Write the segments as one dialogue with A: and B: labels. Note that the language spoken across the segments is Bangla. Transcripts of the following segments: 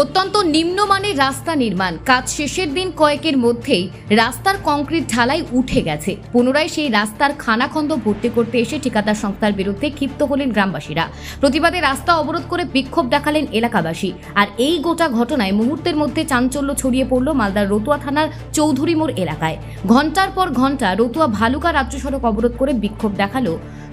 A: অত্যন্ত নিম্নমানের রাস্তা নির্মাণ। কাজ শেষের দিন কয়েকের মধ্যেই রাস্তার কংক্রিট ঢালাই উঠে গেছে। পুনরায় সেই রাস্তার খানাখন্দ ভর্তি করতে এসে ঠিকাদার সংস্থার বিরুদ্ধে ক্ষিপ্ত হলেন গ্রামবাসীরা। প্রতিবাদে রাস্তা অবরোধ করে বিক্ষোভ দেখালেন এলাকাবাসী। আর এই গোটা ঘটনায় মুহূর্তের মধ্যে চাঞ্চল্য ছড়িয়ে পড়ল মালদার রতুয়া থানার চৌধুরী মোড় এলাকায়। ঘণ্টার পর ঘণ্টা রতুয়া ভালুকা রাজ্য সড়ক অবরোধ করে বিক্ষোভ দেখাল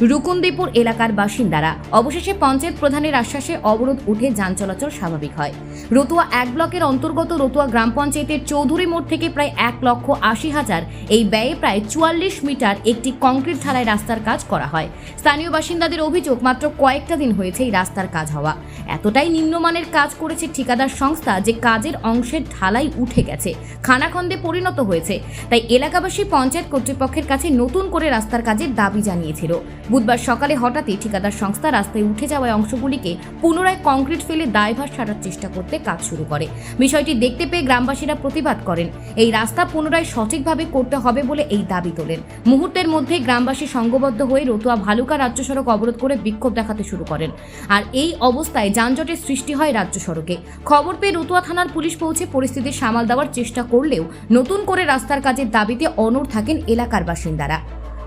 A: রুকুনদীপুর এলাকার বাসিন্দারা। অবশেষে পঞ্চায়েত প্রধানের আশ্বাসে অবরোধ উঠে যান চলাচল স্বাভাবিক হয়। রতুয়া এক ব্লকের অন্তর্গত রতুয়া গ্রাম পঞ্চায়েতের চৌধুরী মোড় থেকে প্রায় এক লক্ষ আশি হাজার, এই ব্যয়ে প্রায় চুয়াল্লিশ মিটার একটি কংক্রিট ঢালাই রাস্তার কাজ করা হয়। স্থানীয় বাসিন্দাদের অভিযোগ, মাত্র কয়েকটা দিন হয়েছে এই রাস্তার কাজ হওয়া। এতটাই নিম্নমানের কাজ করেছে ঠিকাদার সংস্থা যে কাজের অংশের ঢালাই উঠে গেছে, খানাখন্দে পরিণত হয়েছে। তাই এলাকাবাসী পঞ্চায়েত কর্তৃপক্ষের কাছে নতুন করে রাস্তার কাজের দাবি জানিয়েছিল। বুধবার সকালে হঠাৎই ঠিকাদার সংস্থা রাস্তায় উঠে যাওয়া অংশগুলিকে পুনরায় কংক্রিট ফেলে দায়ভার সারার চেষ্টা করতে কাজ শুরু করে। বিষয়টি দেখতে পেয়ে গ্রামবাসীরা প্রতিবাদ করেন। এই রাস্তা পুনরায় সঠিকভাবে করতে হবে বলে এই দাবি তোলেন। মুহূর্তের মধ্যে গ্রামবাসী সংঘবদ্ধ হয়ে রতুয়া ভালুকা রাজ্য সড়ক অবরোধ করে বিক্ষোভ দেখাতে শুরু করেন। আর এই অবস্থায় যানজটের সৃষ্টি হয় রাজ্য সড়কে। খবর পেয়ে রতুয়া থানার পুলিশ পৌঁছে পরিস্থিতি সামাল দেওয়ার চেষ্টা করলেও নতুন করে রাস্তার কাজের দাবিতে অনড় থাকেন এলাকার বাসিন্দারা।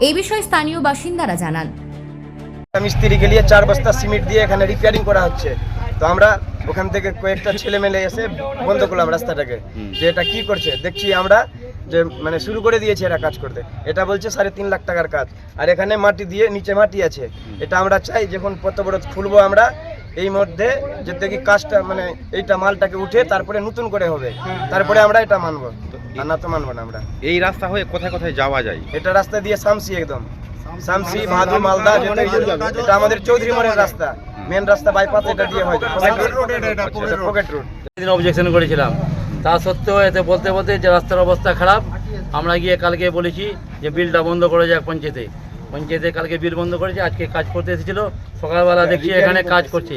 A: এই বিষয়ে স্থানীয় বাসিন্দারা জানান।
B: মিস্ত্রি গেলিয়ে চার বস্তা সিমেন্ট দিয়ে এখানে রিপেয়ারিং করা হচ্ছে। তো আমরা ওখান থেকে কয়েকটা ছেলে মেলে এসে বন্ধ করলাম রাস্তাটাকে। যে এটা কি করছে? দেখছি আমরা যে মানে শুরু করে দিয়েছে এরা কাজ করতে। এটা বলছে সাড়ে তিন লাখ টাকার কাজ। আর এখানে মাটি দিয়ে নিচে মাটি আছে। এটা আমরা চাই যখন পত্র বড় খুলবো আমরা এই মধ্যে যে দেখি কাজটা মানে এইটা মালটাকে উঠে তারপরে নতুন করে হবে। তারপরে আমরা এটা মানবো। আর না তো মানবো না আমরা।
C: এই রাস্তা হয়ে কোথায় কোথায় যাওয়া যায়?
B: এটা রাস্তা দিয়ে সামসি একদম। শামসি ভাদু মালদা যেতে এটা আমাদের চৌধুরী মোড়ের রাস্তা। মেন রাস্তা বাইপাস এটা দিয়ে হয়। পকেট রোড
D: দিন অবজেকশন করেছিলাম। তা সত্ত্বেও এতে বলতে বলতে যে রাস্তার অবস্থা খারাপ আমরা গিয়ে কালকে বলেছি যে বিলটা বন্ধ করে যাক পঞ্চায়েতে। পঞ্চায়েতে কালকে বিল বন্ধ করেছে আজকে কাজ করতে এসেছিল। সকালবেলা দেখছি এখানে কাজ করছে।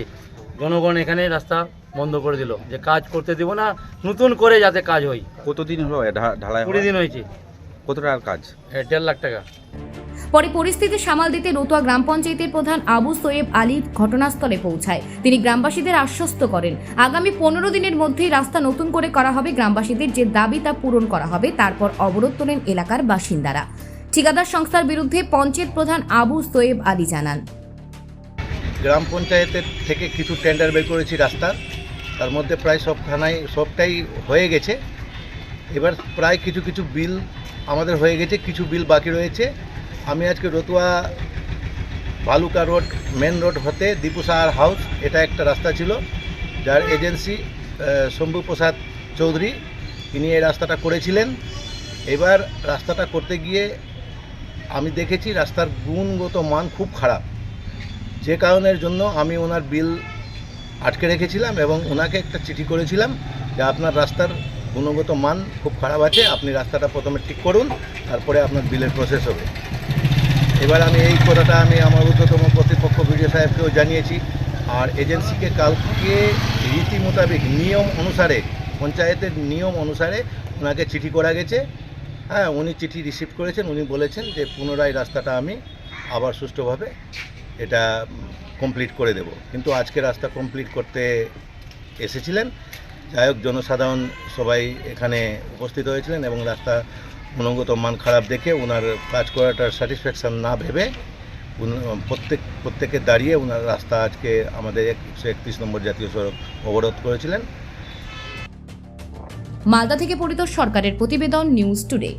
D: জনগণ এখানে রাস্তা বন্ধ করে দিল। যে কাজ করতে দিব না নতুন করে যাতে কাজ হয়।
C: কতদিন হলো ঢালাই
D: কুড়ি দিন হয়েছে।
C: কত টাকার কাজ
D: দেড় লাখ টাকা।
A: পরে পরিস্থিতি সামাল দিতে রতুয়া গ্রাম পঞ্চায়েতের প্রধান আবু সোয়েব আলী ঘটনাস্থলে পৌঁছায়। তিনি গ্রামবাসীদের আশ্বস্ত করেন। আগামী পনেরো দিনের মধ্যেই রাস্তা নতুন করে করা হবে। গ্রামবাসীদের যে দাবি তা পূরণ করা হবে, তারপর অবরোধ তোলেন এলাকার বাসিন্দারা। ঠিকাদার সংস্থার বিরুদ্ধে পঞ্চায়েত প্রধান আবু সোয়েব আলী জানান।
E: গ্রাম পঞ্চায়েতের থেকে কিছু টেন্ডার বের করেছি রাস্তার তার মধ্যে প্রায় সবখানাই সবটাই হয়ে গেছে। এবার প্রায় কিছু কিছু বিল আমাদের হয়ে গেছে, কিছু বিল বাকি রয়েছে। আমি আজকে Ratua Bhaluka road main road হতে দীপু সাহার হাউস এটা একটা রাস্তা ছিল, যার এজেন্সি শম্ভু প্রসাদ চৌধুরী, তিনি এই রাস্তাটা করেছিলেন। এবার রাস্তাটা করতে গিয়ে আমি দেখেছি রাস্তার গুণগত মান খুব খারাপ। যে কারণের জন্য আমি ওনার বিল আটকে রেখেছিলাম এবং ওনাকে একটা চিঠি করেছিলাম যে আপনার রাস্তার গুণগত মান খুব খারাপ আছে, আপনি রাস্তাটা প্রথমে ঠিক করুন, তারপরে আপনার বিলের প্রসেস হবে। এবার আমি এই কথাটা আমি আমার ঊর্ধ্বতম কর্তৃপক্ষ বিডিও সাহেবকেও জানিয়েছি, আর এজেন্সিকে কালকে রীতি মোতাবেক নিয়ম অনুসারে, পঞ্চায়েতের নিয়ম অনুসারে ওনাকে চিঠি করা গেছে। হ্যাঁ উনি চিঠি রিসিভ করেছেন, উনি বলেছেন যে পুনরায় রাস্তাটা আমি আবার সুষ্ঠুভাবে এটা কমপ্লিট করে দেব। কিন্তু আজকে রাস্তা কমপ্লিট করতে এসেছিলেন যাই হোক, জনসাধারণ সবাই এখানে উপস্থিত হয়েছিলেন এবং রাস্তা গুণগত মান খারাপ দেখে ওনার কাজ করাটার স্যাটিসফ্যাকশান না ভেবে প্রত্যেক, প্রত্যেকে দাঁড়িয়ে ওনার রাস্তা আজকে আমাদের একশো একত্রিশ নম্বর জাতীয় সড়ক অবরোধ করেছিলেন।
A: মালদা থেকে পরিতোষ সরকারের প্রতিবেদন নিউজ টুডে।